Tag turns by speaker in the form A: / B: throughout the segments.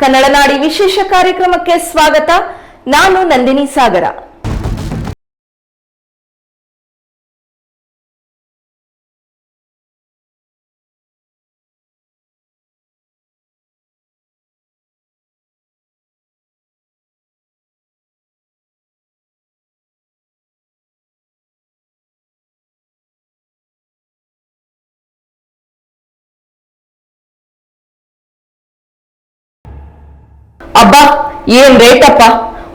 A: ಕನ್ನಡ ನಾಡಿ ವಿಶೇಷ ಕಾರ್ಯಕ್ರಮಕ್ಕೆ ಸ್ವಾಗತ. ನಾನು ನಂದಿನಿ ಸಾಗರ. ಅಬ್ಬಾ, ಏನ್ ರೇಟಪ್ಪ?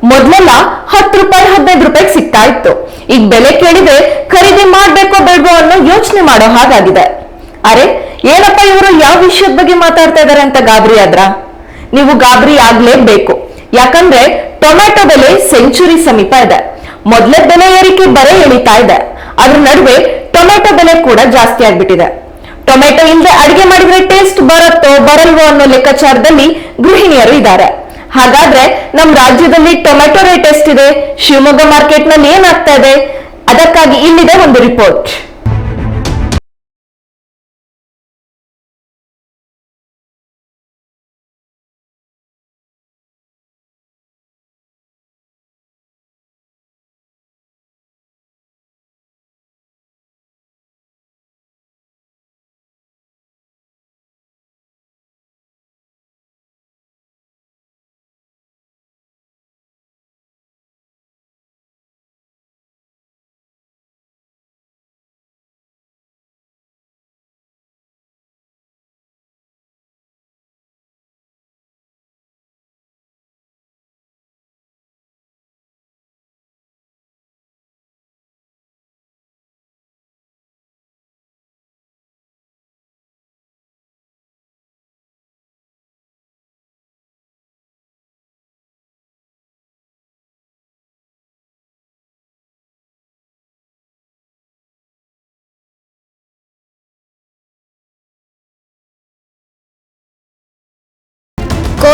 A: ಮೊದ್ಲೆಲ್ಲ ಹತ್ತು ರೂಪಾಯಿ, ಹದಿನೈದು ರೂಪಾಯಿಗೆ ಸಿಗ್ತಾ ಇತ್ತು. ಈಗ ಬೆಲೆ ಕೇಳಿದ್ರೆ ಖರೀದಿ ಮಾಡ್ಬೇಕೋ ಬೇಡವೋ ಅನ್ನೋ ಯೋಚನೆ ಮಾಡೋ ಹಾಗಾಗಿದೆ. ಅರೆ, ಏನಪ್ಪ ಇವರು ಯಾವ ವಿಷಯದ ಬಗ್ಗೆ ಮಾತಾಡ್ತಾ ಇದಾರೆ ಅಂತ ಗಾಬರಿ ಆದ್ರ? ನೀವು ಗಾಬರಿ ಆಗ್ಲೇಬೇಕು. ಯಾಕಂದ್ರೆ ಟೊಮ್ಯಾಟೊ ಬೆಲೆ ಸೆಂಚುರಿ ಸಮೀಪ ಇದೆ. ಮೊದ್ಲ ಬೆಲೆ ಏರಿಕೆ ಬರೇ ಎಳಿತಾ ಇದೆ. ಅದ್ರ ನಡುವೆ ಟೊಮೆಟೊ ಬೆಲೆ ಕೂಡ ಜಾಸ್ತಿ ಆಗ್ಬಿಟ್ಟಿದೆ. ಟೊಮೆಟೊ ಇಲ್ಲದೆ ಅಡಿಗೆ ಮಾಡಿದ್ರೆ ಟೇಸ್ಟ್ ಬರುತ್ತೋ, ಬರಲ್ವೋ ಅನ್ನೋ ಲೆಕ್ಕಾಚಾರದಲ್ಲಿ ಗೃಹಿಣಿಯರು ಇದ್ದಾರೆ. ಹಾಗಾದ್ರೆ ನಮ್ ರಾಜ್ಯದಲ್ಲಿ ಟೊಮೆಟೊ ರೇಟ್ ಎಷ್ಟಿದೆ? ಶಿವಮೊಗ್ಗ ಮಾರ್ಕೆಟ್ನಲ್ಲಿ ಏನಾಗ್ತಾ ಇದೆ? ಅದಕ್ಕಾಗಿ ಇಲ್ಲಿದೆ ಒಂದು ರಿಪೋರ್ಟ್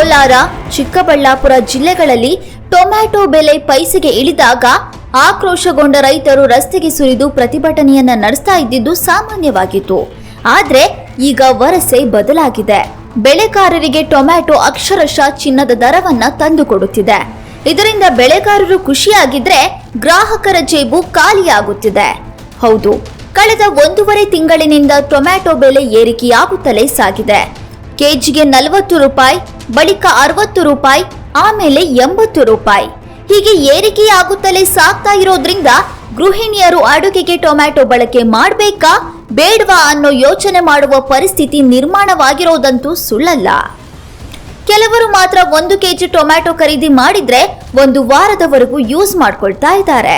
B: ಕೋಲಾರ, ಚಿಕ್ಕಬಳ್ಳಾಪುರ ಜಿಲ್ಲೆಗಳಲ್ಲಿ ಟೊಮ್ಯಾಟೊ ಬೆಲೆ ಪೈಸೆಗೆ ಇಳಿದಾಗ ಆಕ್ರೋಶಗೊಂಡ ರೈತರು ರಸ್ತೆಗೆ ಸುರಿದು ಪ್ರತಿಭಟನೆಯನ್ನ ನಡೆಸ್ತಾ ಇದ್ದಿದ್ದು ಸಾಮಾನ್ಯವಾಗಿತ್ತು. ಆದ್ರೆ ಈಗ ವರಸೆ ಬದಲಾಗಿದೆ. ಬೆಳೆಗಾರರಿಗೆ ಟೊಮ್ಯಾಟೊ ಅಕ್ಷರಶಃ ಚಿನ್ನದ ದರವನ್ನ ತಂದುಕೊಡುತ್ತಿದೆ. ಇದರಿಂದ ಬೆಳೆಗಾರರು ಖುಷಿಯಾಗಿದ್ರೆ ಗ್ರಾಹಕರ ಜೇಬು ಖಾಲಿಯಾಗುತ್ತಿದೆ. ಹೌದು, ಕಳೆದ ಒಂದೂವರೆ ತಿಂಗಳಿನಿಂದ ಟೊಮ್ಯಾಟೊ ಬೆಲೆ ಏರಿಕೆಯಾಗುತ್ತಲೇ ಸಾಗಿದೆ. ಕೆಜಿಗೆ ನಲವತ್ತು ರೂಪಾಯಿ ಬಳಿಕ ಅರವತ್ತು ರೂಪಾಯಿ, ಆಮೇಲೆ ಎಂಬತ್ತು ರೂಪಾಯಿ. ಹೀಗೆ ಏರಿಕೆಯಾಗುತ್ತಲೇ ಸಾಗ್ತಾ ಇರೋದ್ರಿಂದ ಗೃಹಿಣಿಯರು ಅಡುಗೆಗೆ ಟೊಮ್ಯಾಟೊ ಬಳಕೆ ಮಾಡಬೇಕಾ, ಬೇಡವಾ ಅನ್ನೋ ಯೋಚನೆ ಮಾಡುವ ಪರಿಸ್ಥಿತಿ ನಿರ್ಮಾಣವಾಗಿರೋದಂತೂ ಸುಳ್ಳಲ್ಲ. ಕೆಲವರು ಮಾತ್ರ ಒಂದು ಕೆಜಿ ಟೊಮ್ಯಾಟೊ ಖರೀದಿ ಮಾಡಿದ್ರೆ ಒಂದು ವಾರದವರೆಗೂ ಯೂಸ್ ಮಾಡ್ಕೊಳ್ತಾ ಇದ್ದಾರೆ.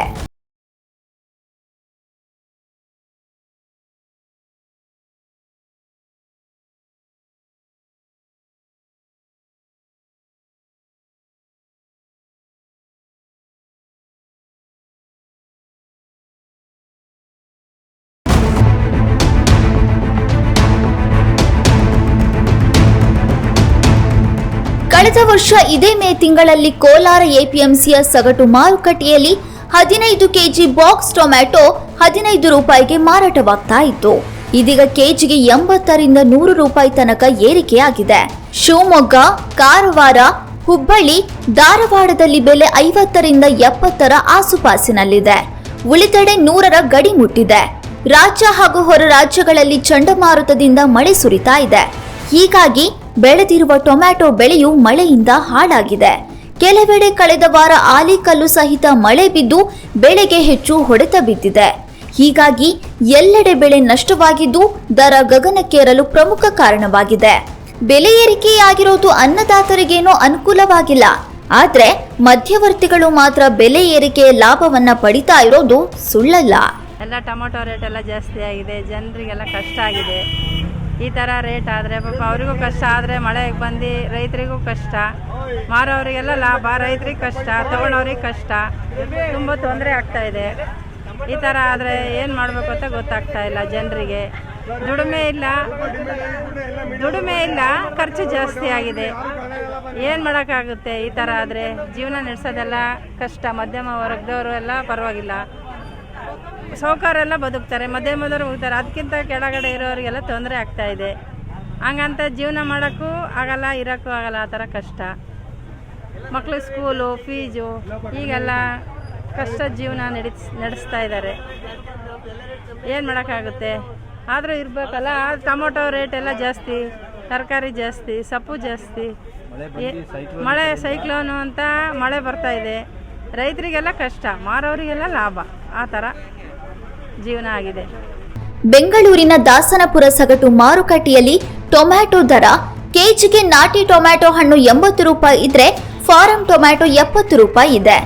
B: ವರ್ಷ ಇದೇ ಮೇ ತಿಂಗಳಲ್ಲಿ ಕೋಲಾರ ಎಪಿಎಂಸಿಯ ಸಗಟು ಮಾರುಕಟ್ಟೆಯಲ್ಲಿ ಹದಿನೈದು ಕೆಜಿ ಬಾಕ್ಸ್ ಟೊಮ್ಯಾಟೊ ಹದಿನೈದು ರೂಪಾಯಿಗೆ ಮಾರಾಟವಾಗ್ತಾ ಇತ್ತು. ಇದೀಗ ಕೆಜಿಗೆ ಎಂಬತ್ತರಿಂದ ನೂರು ರೂಪಾಯಿ ತನಕ ಏರಿಕೆಯಾಗಿದೆ. ಶಿವಮೊಗ್ಗ, ಕಾರವಾರ, ಹುಬ್ಬಳ್ಳಿ, ಧಾರವಾಡದಲ್ಲಿ ಬೆಲೆ ಐವತ್ತರಿಂದ ಎಪ್ಪತ್ತರ ಆಸುಪಾಸಿನಲ್ಲಿದೆ. ಉಳಿದೆಡೆ ನೂರರ ಗಡಿ ಮುಟ್ಟಿದೆ. ರಾಜ್ಯ ಹಾಗೂ ಹೊರ ರಾಜ್ಯಗಳಲ್ಲಿ ಚಂಡಮಾರುತದಿಂದ ಮಳೆ ಸುರಿತಾ ಇದೆ. ಹೀಗಾಗಿ ಬೆಳೆದಿರುವ ಟೊಮ್ಯಾಟೊ ಬೆಳೆಯು ಮಳೆಯಿಂದ ಹಾಳಾಗಿದೆ. ಕೆಲವೆಡೆ ಕಳೆದ ವಾರ ಆಲಿಕಲ್ಲು ಸಹಿತ ಮಳೆ ಬಿದ್ದು ಬೆಳೆಗೆ ಹೆಚ್ಚು ಹೊಡೆತ ಬಿದ್ದಿದೆ. ಹೀಗಾಗಿ ಎಲ್ಲೆಡೆ ಬೆಳೆ ನಷ್ಟವಾಗಿದ್ದು ದರ ಗಗನಕ್ಕೇರಲು ಪ್ರಮುಖ ಕಾರಣವಾಗಿದೆ. ಬೆಲೆ ಏರಿಕೆಯಾಗಿರೋದು ಅನ್ನದಾತರಿಗೇನೂ ಅನುಕೂಲವಾಗಿಲ್ಲ. ಆದರೆ ಮಧ್ಯವರ್ತಿಗಳು ಮಾತ್ರ ಬೆಲೆ ಏರಿಕೆಯ ಲಾಭವನ್ನ ಪಡಿತಾ ಇರೋದು ಸುಳ್ಳಲ್ಲ.
C: ಎಲ್ಲ ಟೊಮೊಟೊ ರೇಟ್ ಎಲ್ಲ ಜಾಸ್ತಿ ಆಗಿದೆ. ಜನರಿಗೆಲ್ಲ ಕಷ್ಟ ಆಗಿದೆ. ಈ ಥರ ರೇಟ್ ಆದರೆ ಪಾಪ ಅವರಿಗೂ ಕಷ್ಟ, ಆದರೆ ಮಳೆಗೆ ಬಂದು ರೈತರಿಗೂ ಕಷ್ಟ. ಮಾರೋರಿಗೆಲ್ಲ ಲಾಭ, ರೈತರಿಗೆ ಕಷ್ಟ ತೊಗೊಳೋರಿಗೆ ಕಷ್ಟ. ತುಂಬ ತೊಂದರೆ ಆಗ್ತಾ ಇದೆ. ಈ ಥರ ಆದರೆ ಏನು ಮಾಡಬೇಕು ಅಂತ ಗೊತ್ತಾಗ್ತಾ ಇಲ್ಲ ಜನರಿಗೆ. ದುಡಿಮೆ ಇಲ್ಲ. ದುಡಿಮೆ ಇಲ್ಲ, ಖರ್ಚು ಜಾಸ್ತಿ ಆಗಿದೆ. ಏನು ಮಾಡೋಕ್ಕಾಗುತ್ತೆ ಈ ಥರ ಆದರೆ? ಜೀವನ ನಡೆಸೋದೆಲ್ಲ ಕಷ್ಟ. ಮಧ್ಯಮ ವರ್ಗದವರು ಎಲ್ಲ ಪರವಾಗಿಲ್ಲ. ಸಾಹುಕಾರೆಲ್ಲ ಬದುಕ್ತಾರೆ. ಮಧ್ಯಮದವರು ಹೋಗ್ತಾರೆ. ಅದಕ್ಕಿಂತ ಕೆಳಗಡೆ ಇರೋರಿಗೆಲ್ಲ ತೊಂದರೆ ಆಗ್ತಾ ಇದೆ. ಹಂಗಂತ ಜೀವನ ಮಾಡೋಕ್ಕೂ ಆಗಲ್ಲ, ಇರೋಕ್ಕೂ ಆಗಲ್ಲ. ಆ ಥರ ಕಷ್ಟ. ಮಕ್ಕಳು ಸ್ಕೂಲು ಫೀಜು ಈಗೆಲ್ಲ ಕಷ್ಟ ಜೀವನ ನಡೆಸ್ ನಡೆಸ್ತಾ ಇದ್ದಾರೆ. ಏನು ಮಾಡೋಕ್ಕಾಗುತ್ತೆ? ಆದರೂ ಇರಬೇಕಲ್ಲ. ಟೊಮೊಟೊ ರೇಟ್ ಎಲ್ಲ ಜಾಸ್ತಿ, ತರಕಾರಿ ಜಾಸ್ತಿ, ಸೊಪ್ಪು ಜಾಸ್ತಿ. ಮಳೆ ಸೈಕ್ಲೋನು ಅಂತ ಮಳೆ ಬರ್ತಾ ಇದೆ. ರೈತರಿಗೆಲ್ಲ ಕಷ್ಟ, ಮಾರೋರಿಗೆಲ್ಲ ಲಾಭ. ಆ ಥರ. ಜೀವನ ಆಗಿದೆ.
B: ಬೆಂಗಳೂರಿನ ದಾಸನಪುರ ಸಗಟು ಮಾರುಕಟ್ಟೆಯಲ್ಲಿ ಟೊಮ್ಯಾಟೊ ದರ, ಕೆಜಿಗೆ ನಾಟಿ ಟೊಮ್ಯಾಟೊ ಹಣ್ಣು ಎಂಬತ್ತು ರೂಪಾಯಿ ಇದ್ರೆ ಫಾರಂ ಟೊಮ್ಯಾಟೊ ಎಪ್ಪತ್ತು ರೂಪಾಯಿ ಇದೆ.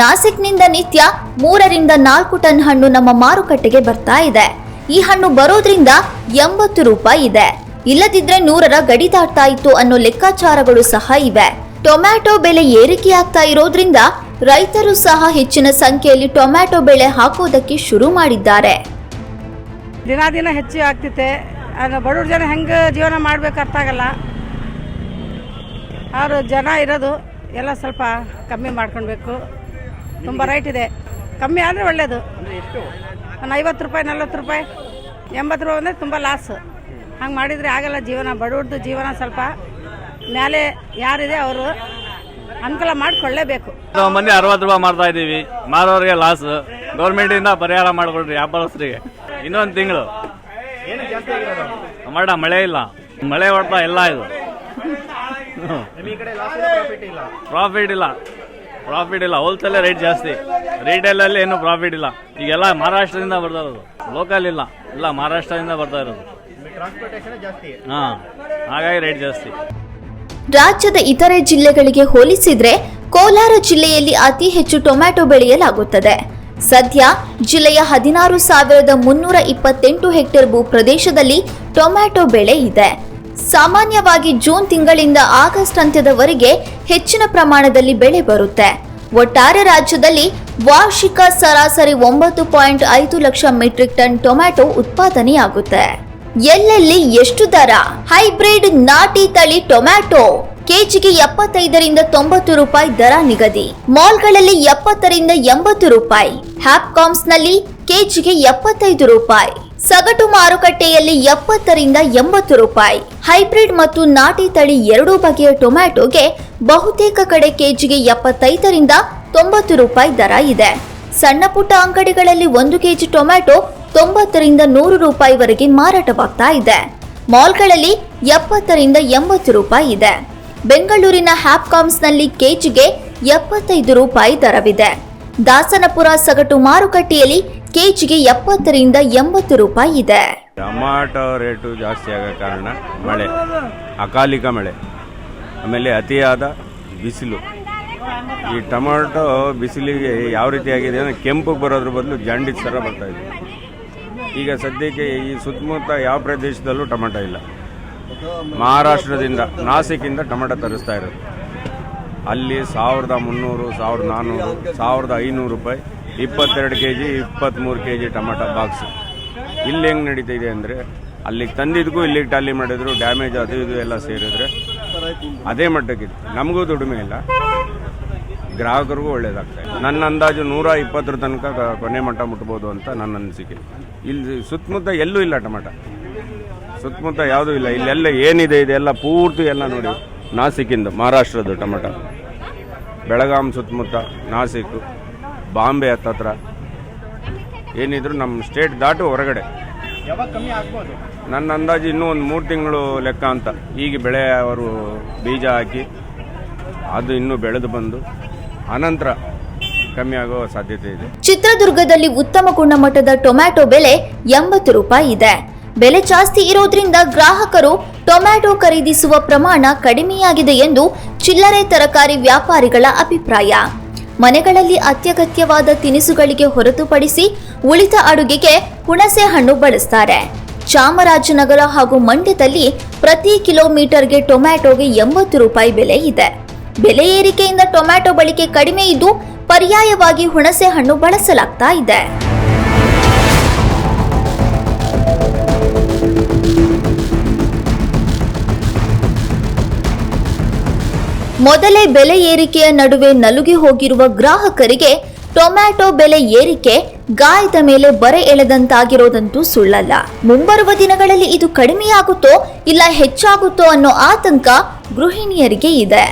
B: ನಾಸಿಕ್ನಿಂದ ನಿತ್ಯ ಮೂರರಿಂದ ನಾಲ್ಕು ಟನ್ ಹಣ್ಣು ನಮ್ಮ ಮಾರುಕಟ್ಟೆಗೆ ಬರ್ತಾ ಇದೆ. ಈ ಹಣ್ಣು ಬರೋದ್ರಿಂದ ಎಂಬತ್ತು ರೂಪಾಯಿ ಇದೆ. ಇಲ್ಲದಿದ್ರೆ ನೂರರ ಗಡಿ ದಾಟ್ತಾ ಇತ್ತು ಅನ್ನೋ ಲೆಕ್ಕಾಚಾರಗಳು ಸಹ ಇವೆ. ಟೊಮ್ಯಾಟೊ ಬೆಲೆ ಏರಿಕೆಯಾಗ್ತಾ ಇರೋದ್ರಿಂದ ರೈತರು ಸಹ ಹೆಚ್ಚಿನ ಸಂಖ್ಯೆಯಲ್ಲಿ ಟೊಮ್ಯಾಟೊ ಬೆಳೆ ಹಾಕೋದಕ್ಕೆ ಶುರು ಮಾಡಿದ್ದಾರೆ.
D: ದಿನ ದಿನ ಹೆಚ್ಚು ಆಗ್ತೈತೆ ಅದು ಬಡವ್ರ ಜನ ಹೆಂಗೆ ಜೀವನ ಮಾಡ್ಬೇಕು ಅರ್ಥ ಆಗಲ್ಲ. ಅವರು ಜನ ಇರೋದು ಎಲ್ಲ ಸ್ವಲ್ಪ ಕಮ್ಮಿ ಮಾಡ್ಕೊಳ್ಬೇಕು. ತುಂಬ ರೈಟ್ ಇದೆ. ಕಮ್ಮಿ ಆದರೆ ಒಳ್ಳೆಯದು ಒಂದು ಐವತ್ತು ರೂಪಾಯಿ ನಲ್ವತ್ತು ರೂಪಾಯಿ ಎಂಬತ್ತು ರೂಪಾಯಿ ಅಂದರೆ ತುಂಬ ಲಾಸ್ ಹಂಗೆ ಮಾಡಿದರೆ ಆಗಲ್ಲ ಜೀವನ. ಬಡವ್ರದ್ದು ಜೀವನ ಸ್ವಲ್ಪ ಮೇಲೆ ಯಾರಿದೆ ಅವರು. ಅನುಕೂಲ ಮಾಡಿಕೊಳ್ಳೇಬೇಕು.
E: ನಾವು ಮಂದಿ ಅರವತ್ತು ರೂಪಾಯಿ ಮಾಡ್ತಾ ಇದ್ದೀವಿ. ಮಾರೋರಿಗೆ ಲಾಸ್ ಗೌರ್ಮೆಂಟ್ ಇಂದ ಪರಿಹಾರ ಮಾಡಿಕೊಡ್ರಿ ವ್ಯಾಪಾರಸ್ಥರಿಗೆ. ಇನ್ನೊಂದು ತಿಂಗಳು. ಮಾಡ ಮಳೆ ಇಲ್ಲ. ಮಳೆ ಹೊಡ್ತಾ ಎಲ್ಲ ಇದು. ಪ್ರಾಫಿಟ್ ಇಲ್ಲ. ಪ್ರಾಫಿಟ್ ಇಲ್ಲ. ಹೋಲ್ಸೇಲ್ ರೇಟ್ ಜಾಸ್ತಿ. ರಿಟೇಲ್ ಅಲ್ಲಿ ಏನು ಪ್ರಾಫಿಟ್ ಇಲ್ಲ. ಈಗೆಲ್ಲ ಮಹಾರಾಷ್ಟ್ರದಿಂದ ಬರ್ತಾ ಇರೋದು. ಲೋಕಲ್ ಇಲ್ಲ. ಇಲ್ಲ ಮಹಾರಾಷ್ಟ್ರದಿಂದ ಬರ್ತಾ ಇರೋದು. ಹಾಂ. ಹಾಗಾಗಿ ರೇಟ್ ಜಾಸ್ತಿ.
B: ರಾಜ್ಯದ ಇತರೆ ಜಿಲ್ಲೆಗಳಿಗೆ ಹೋಲಿಸಿದ್ರೆ ಕೋಲಾರ ಜಿಲ್ಲೆಯಲ್ಲಿ ಅತಿ ಹೆಚ್ಚು ಟೊಮ್ಯಾಟೊ ಬೆಳೆಯಲಾಗುತ್ತದೆ. ಸದ್ಯ ಜಿಲ್ಲೆಯ ಹದಿನಾರು ಸಾವಿರದ ಮುನ್ನೂರ ಇಪ್ಪತ್ತೆಂಟು ಹೆಕ್ಟೇರ್ ಭೂ ಪ್ರದೇಶದಲ್ಲಿ ಟೊಮ್ಯಾಟೊ ಬೆಳೆ ಇದೆ. ಸಾಮಾನ್ಯವಾಗಿ ಜೂನ್ ತಿಂಗಳಿಂದ ಆಗಸ್ಟ್ ಅಂತ್ಯದವರೆಗೆ ಹೆಚ್ಚಿನ ಪ್ರಮಾಣದಲ್ಲಿ ಬೆಳೆ ಬರುತ್ತೆ. ಒಟ್ಟಾರೆ ರಾಜ್ಯದಲ್ಲಿ ವಾರ್ಷಿಕ ಸರಾಸರಿ ಒಂಬತ್ತು ಪಾಯಿಂಟ್ ಐದು ಲಕ್ಷ ಮೆಟ್ರಿಕ್ ಟನ್ ಟೊಮ್ಯಾಟೊ ಉತ್ಪಾದನೆಯಾಗುತ್ತೆ. ಎಲ್ಲೆಲ್ಲಿ ಎಷ್ಟು ದರ? ಹೈಬ್ರಿಡ್ ನಾಟಿ ತಳಿ ಟೊಮ್ಯಾಟೊ. ಕೆಜಿಗೆ ಎಪ್ಪತ್ತೈದರಿಂದ ತೊಂಬತ್ತು ರೂಪಾಯಿ ದರ ನಿಗದಿ. ಮಾಲ್ಗಳಲ್ಲಿ ಎಪ್ಪತ್ತರಿಂದ ಎಂಬತ್ತು ರೂಪಾಯಿ. ಹ್ಯಾಪ್ಕಾಮ್ಸ್ನಲ್ಲಿ ಕೆಜಿಗೆ ಎಪ್ಪತ್ತೈದು ರೂಪಾಯಿ. ಸಗಟು ಮಾರುಕಟ್ಟೆಯಲ್ಲಿ ಎಪ್ಪತ್ತರಿಂದ ಎಂಬತ್ತು ರೂಪಾಯಿ. ಹೈಬ್ರಿಡ್ ಮತ್ತು ನಾಟಿ ತಳಿ ಎರಡೂ ಬಗೆಯ ಟೊಮ್ಯಾಟೊಗೆ ಬಹುತೇಕ ಕಡೆ ಕೆಜಿಗೆ ಎಪ್ಪತ್ತೈದರಿಂದ ತೊಂಬತ್ತು ರೂಪಾಯಿ ದರ ಇದೆ. ಸಣ್ಣ ಪುಟ್ಟ ಅಂಗಡಿಗಳಲ್ಲಿ ಒಂದು ಕೆಜಿ ಟೊಮ್ಯಾಟೊ ತೊಂಬತ್ತರಿಂದ ನೂರು ರೂಪಾಯಿವರೆಗೆ ಮಾರಾಟವಾಗ್ತಾ ಇದೆ. ಮಾಲ್ಗಳಲ್ಲಿ ಎಪ್ಪತ್ತರಿಂದ ಎಂಬತ್ತು ರೂಪಾಯಿ ಇದೆ. ಬೆಂಗಳೂರಿನ ಹ್ಯಾಪ್ಕಾಮ್ಸ್ನಲ್ಲಿ ಕೆಜಿಗೆ ಎಪ್ಪತ್ತೈದು ರೂಪಾಯಿ ದರವಿದೆ. ದಾಸನಪುರ ಸಗಟು ಮಾರುಕಟ್ಟೆಯಲ್ಲಿ ಕೆಜಿಗೆ ಎಪ್ಪತ್ತರಿಂದ ಎಂಬತ್ತು ರೂಪಾಯಿ ಇದೆ.
F: ಟೊಮಾಟೊ ರೇಟು ಜಾಸ್ತಿ ಆಗೋ ಕಾರಣ ಮಳೆ, ಅಕಾಲಿಕ ಮಳೆ. ಆಮೇಲೆ ಅತಿಯಾದ ಬಿಸಿಲು. ಈ ಟೊಮಾಟೊ ಬಿಸಿಲಿಗೆ ಯಾವ ರೀತಿ ಆಗಿದೆ ಅಂದರೆ ಕೆಂಪಗೆ ಬರೋದ್ರ ಬದಲು ಜಾಂಡಿಸ್ ಥರ ಬರ್ತಾ ಇದೆ. ಈಗ ಸದ್ಯಕ್ಕೆ ಈ ಸುತ್ತಮುತ್ತ ಯಾವ ಪ್ರದೇಶದಲ್ಲೂ ಟೊಮೆಟೊ ಇಲ್ಲ. ಮಹಾರಾಷ್ಟ್ರದಿಂದ ನಾಸಿಕಿಂದ ಟೊಮೆಟೊ ತರಿಸ್ತಾ ಇರೋದು. ಅಲ್ಲಿ ಸಾವಿರದ ಮುನ್ನೂರು, ಸಾವಿರದ ನಾನ್ನೂರು ಸಾವಿರದ ಐನೂರು ರೂಪಾಯಿ, ಇಪ್ಪತ್ತೆರಡು ಕೆ ಜಿ ಇಪ್ಪತ್ತ್ಮೂರು ಕೆ ಜಿ ಟೊಮೆಟೊ ಬಾಕ್ಸ್. ಇಲ್ಲಿ ಹೆಂಗೆ ನಡೀತಿದೆ ಅಂದರೆ, ಅಲ್ಲಿಗೆ ತಂದಿದ್ದಕ್ಕೂ ಇಲ್ಲಿಗೆ ಟಾಲಿ ಮಾಡಿದ್ರು, ಡ್ಯಾಮೇಜ್ ಅದು ಇದು ಎಲ್ಲ ಸೇರಿದ್ರೆ ಅದೇ ಮಟ್ಟಕ್ಕಿದೆ ನಮಗೂ ದುಡಿಮೆ ಇಲ್ಲ. ಗ್ರಾಹಕರಿಗೂ ಒಳ್ಳೇದಾಗ್ತದೆ ನನ್ನ ಅಂದಾಜು ನೂರ ಇಪ್ಪತ್ತರ ತನಕ ಕೊನೆ ಮಟ್ಟ ಮುಟ್ಬೋದು ಅಂತ ನನ್ನ ಅನಿಸಿಕೆ. ಇಲ್ಲಿ ಸುತ್ತಮುತ್ತ ಎಲ್ಲೂ ಇಲ್ಲ ಟೊಮಾಟ. ಸುತ್ತಮುತ್ತ ಯಾವುದೂ ಇಲ್ಲ. ಇಲ್ಲೆಲ್ಲ ಏನಿದೆ, ಇದೆಲ್ಲ ಪೂರ್ತಿ ಎಲ್ಲ ನೋಡಿ. ನಾಸಿಕಿಂದ ಮಹಾರಾಷ್ಟ್ರದ್ದು ಟೊಮಾಟ. ಬೆಳಗಾಂ ಸುತ್ತಮುತ್ತ ನಾಸಿಕ್, ಬಾಂಬೆ ಹತ್ತತ್ರ. ಏನಿದ್ರು ನಮ್ಮ ಸ್ಟೇಟ್ ದಾಟು ಹೊರಗಡೆ. ನನ್ನ ಅಂದಾಜು ಇನ್ನೂ ಒಂದು ಮೂರು ತಿಂಗಳು ಲೆಕ್ಕ ಅಂತ. ಈಗ ಬೆಳೆ ಅವರು ಬೀಜ ಹಾಕಿ, ಅದು ಇನ್ನೂ ಬೆಳೆದು ಬಂದು, ಅನಂತರ ಕಮ್ಮಿ ಆಗುವ ಸಾಧ್ಯತೆ ಇದೆ.
B: ಚಿತ್ರದುರ್ಗದಲ್ಲಿ ಉತ್ತಮ ಗುಣಮಟ್ಟದ ಟೊಮ್ಯಾಟೊ ಬೆಲೆ ಎಂಬತ್ತು ರೂಪಾಯಿ ಇದೆ. ಬೆಲೆ ಜಾಸ್ತಿ ಇರೋದ್ರಿಂದ ಗ್ರಾಹಕರು ಟೊಮ್ಯಾಟೊ ಖರೀದಿಸುವ ಪ್ರಮಾಣ ಕಡಿಮೆಯಾಗಿದೆ ಎಂದು ಚಿಲ್ಲರೆ ತರಕಾರಿ ವ್ಯಾಪಾರಿಗಳ ಅಭಿಪ್ರಾಯ. ಮನೆಗಳಲ್ಲಿ ಅತ್ಯಗತ್ಯವಾದ ತಿನಿಸುಗಳಿಗೆ ಹೊರತುಪಡಿಸಿ ಉಳಿದ ಅಡುಗೆಗೆ ಹುಣಸೆ ಹಣ್ಣು ಬಳಸ್ತಾರೆ. ಚಾಮರಾಜನಗರ ಹಾಗೂ ಮಂಡ್ಯದಲ್ಲಿ ಪ್ರತಿ ಕಿಲೋಮೀಟರ್ಗೆ ಟೊಮ್ಯಾಟೊಗೆ ಎಂಬತ್ತು ರೂಪಾಯಿ ಬೆಲೆ ಇದೆ. ಬೆಲೆ ಏರಿಕೆಯಿಂದ ಟೊಮ್ಯಾಟೊ ಬಳಕೆ ಕಡಿಮೆ ಇದ್ದು ಪರ್ಯಾಯವಾಗಿ ಹುಣಸೆ ಹಣ್ಣು ಬಳಸಲಾಗ್ತಾ ಇದೆ. ಮೊದಲೇ ಬೆಲೆ ಏರಿಕೆಯ ನಡುವೆ ನಲುಗಿ ಹೋಗಿರುವ ಗ್ರಾಹಕರಿಗೆ ಟೊಮ್ಯಾಟೊ ಬೆಲೆ ಏರಿಕೆ, ಗಾಯದ ಮೇಲೆ ಬರೆ ಎಳೆದಂತಾಗಿರೋದಂತೂ ಸುಳ್ಳಲ್ಲ. ಮುಂಬರುವ ದಿನಗಳಲ್ಲಿ ಇದು ಕಡಿಮೆಯಾಗುತ್ತೋ ಇಲ್ಲ ಹೆಚ್ಚಾಗುತ್ತೋ ಅನ್ನೋ ಆತಂಕ ಗೃಹಿಣಿಯರಿಗೆ ಇದೆ.